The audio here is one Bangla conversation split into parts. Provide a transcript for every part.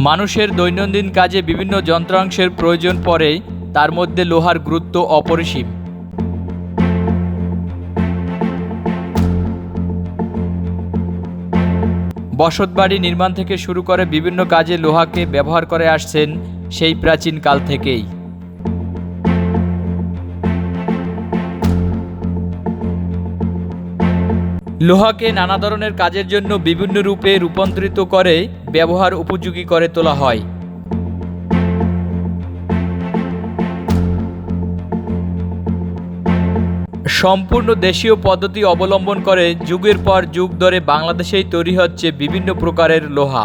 মানুষের দৈনন্দিন কাজে বিভিন্ন যন্ত্রাংশের প্রয়োজন পড়ে তার মধ্যে লোহার গুরুত্ব অপরিসীম। বসতবাড়ি নির্মাণ থেকে শুরু করে বিভিন্ন কাজে লোহাকে ব্যবহার করে আসছেন সেই প্রাচীন কাল থেকেই। লোহাকে নানা ধরনের কাজের জন্য বিভিন্ন রূপে রূপান্তরিত করে ব্যবহার উপযোগী করে তোলা হয়। সম্পূর্ণ দেশীয় পদ্ধতি অবলম্বন করে যুগের পর যুগ ধরে বাংলাদেশেই তৈরি হচ্ছে বিভিন্ন প্রকারের লোহা।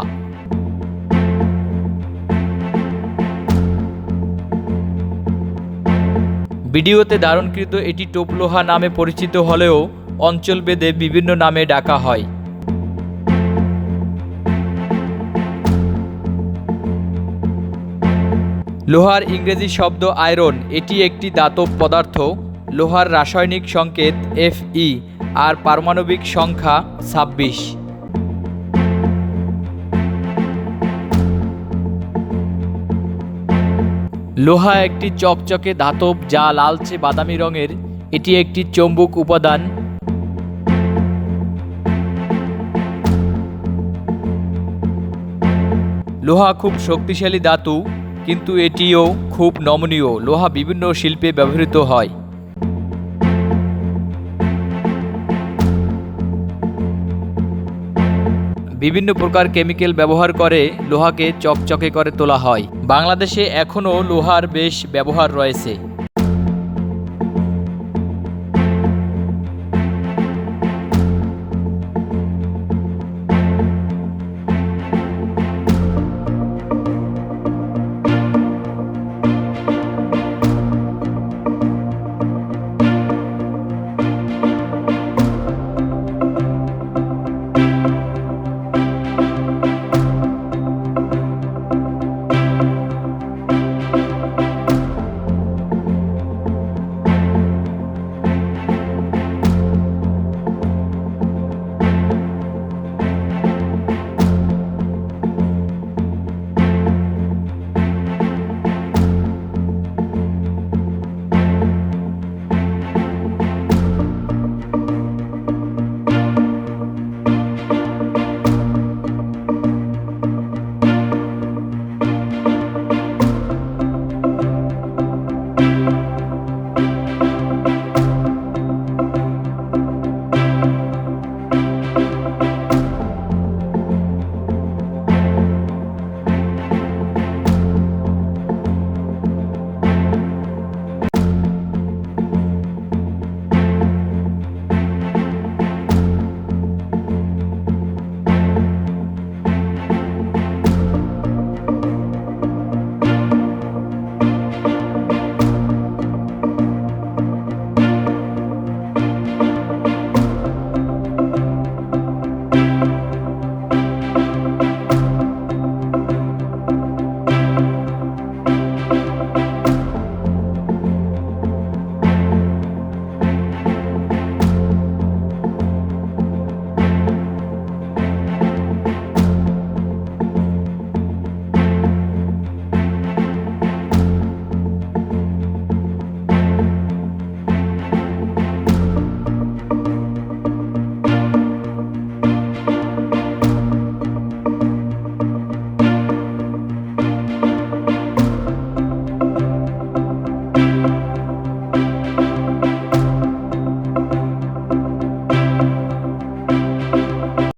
ভিডিওতে ধারণকৃত এটি টোপ লোহা নামে পরিচিত হলেও অঞ্চলভেদে বিভিন্ন নামে ডাকা হয়। লোহার ইংরেজি শব্দ আয়রন, এটি একটি দাতব পদার্থ। লোহার রাসায়নিক সংকেত এফ ই আর পারমাণবিক সংখ্যা ছাব্বিশ। লোহা একটি চকচকে ধাতব যা লালচে বাদামি রঙের, এটি একটি চৌম্বক উপাদান। লোহা খুব শক্তিশালী ধাতু, কিন্তু এটিও খুব নমনীয়। লোহা বিভিন্ন শিল্পে ব্যবহৃত হয়। বিভিন্ন প্রকার কেমিক্যাল ব্যবহার করে লোহাকে চকচকে করে তোলা হয়। বাংলাদেশে এখনও লোহার বেশ ব্যবহার রয়েছে।